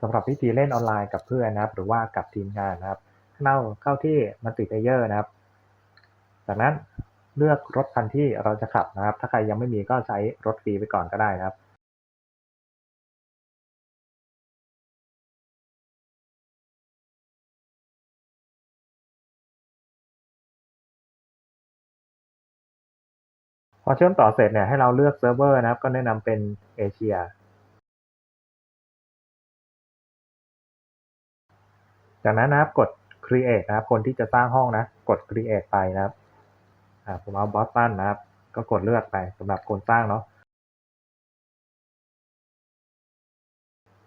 สำหรับวิธีเล่นออนไลน์กับเพื่อนนะครับ หรือว่ากับทีมงานนะครับเข้าเข้าที่มัลติเพเยอร์นะครับ จากนั้นเลือกรถคันที่เราจะขับนะครับ ถ้าใครยังไม่มีก็ใช้รถฟรีไปก่อนก็ได้นะครับพอเชื่อมต่อเสร็จเนี่ยให้เราเลือกเซิร์ฟเวอร์นะครับ ก็แนะนำเป็นเอเชีย จากนั้นนะครับกด create นะครับ คนที่จะสร้างห้องนะ กด create ไปนะครับผมเอาบอสตันนะครับ ก็กดเลือกไปสำหรับคนสร้างเนาะ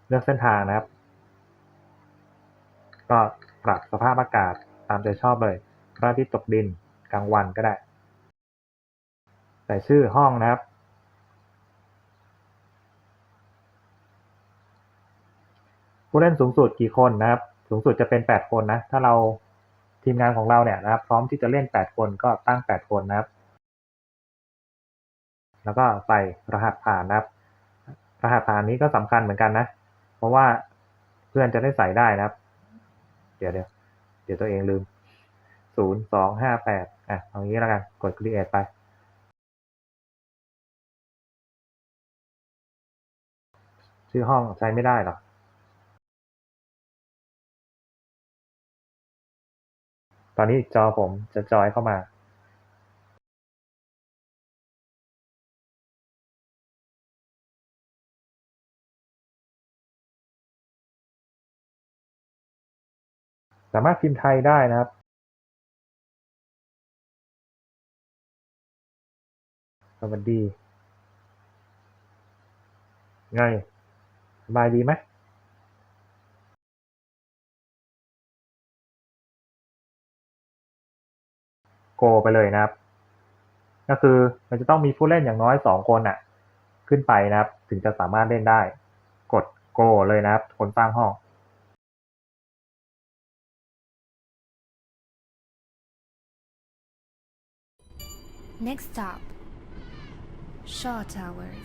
เลือกเส้นทางนะครับ ก็ปรับสภาพอากาศตามใจชอบเลยพระอาทิตย์ตกดินกลางวันก็ได้ ใส่ชื่อห้องนะครับ ผู้เล่นสูงสุดกี่คนนะครับ สูงสุดจะเป็น 8 คนนะ ถ้าเราทีมงานของเราเนี่ยนะครับ พร้อมที่จะเล่น 8 คนก็ตั้ง 8 คนนะครับ แล้วก็ใส่รหัสผ่านนะครับ รหัสผ่านนี้ก็สำคัญเหมือนกันนะ เพราะว่าเพื่อนจะได้ใส่ได้นะครับ เดี๋ยวเดี๋ยวเดี๋ยวตัวเองลืม ศูนย์สองห้าแปดอะเอางี้แล้วกัน กด create ไป ชื่อห้องใช้ไม่ได้หรอ ตอนนี้จอผมจะจอยเข้ามาสามารถพิมพ์ไทยได้นะครับ สวัสดี ไงสบายดีไหม โกไปเลยนะครับ ก็คือมันจะต้องมีผู้เล่นอย่างน้อยสองคนอะ ขึ้นไปนะครับ ถึงจะสามารถเล่นได้ กดโกเลยนะครับ คนสร้างห้อง Next stop Shaw Towers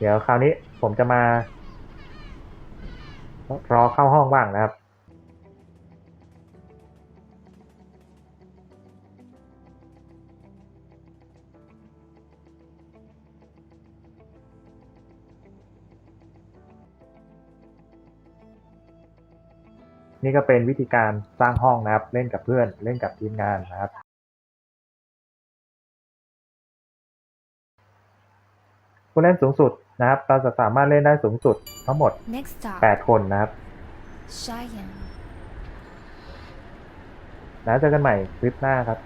เดี๋ยวคราวนี้ผมจะมา รอเข้าห้องบ้างนะครับ นี่ก็เป็นวิธีการสร้างห้องนะครับ เล่นกับเพื่อน เล่นกับทีมงานนะครับ ผู้เล่นสูงสุดนะครับ เราจะสามารถเล่นได้สูงสุดทั้งหมด Next stop 8 คนนะครับ Cheyenne แล้วเจอกันใหม่คลิปหน้าครับ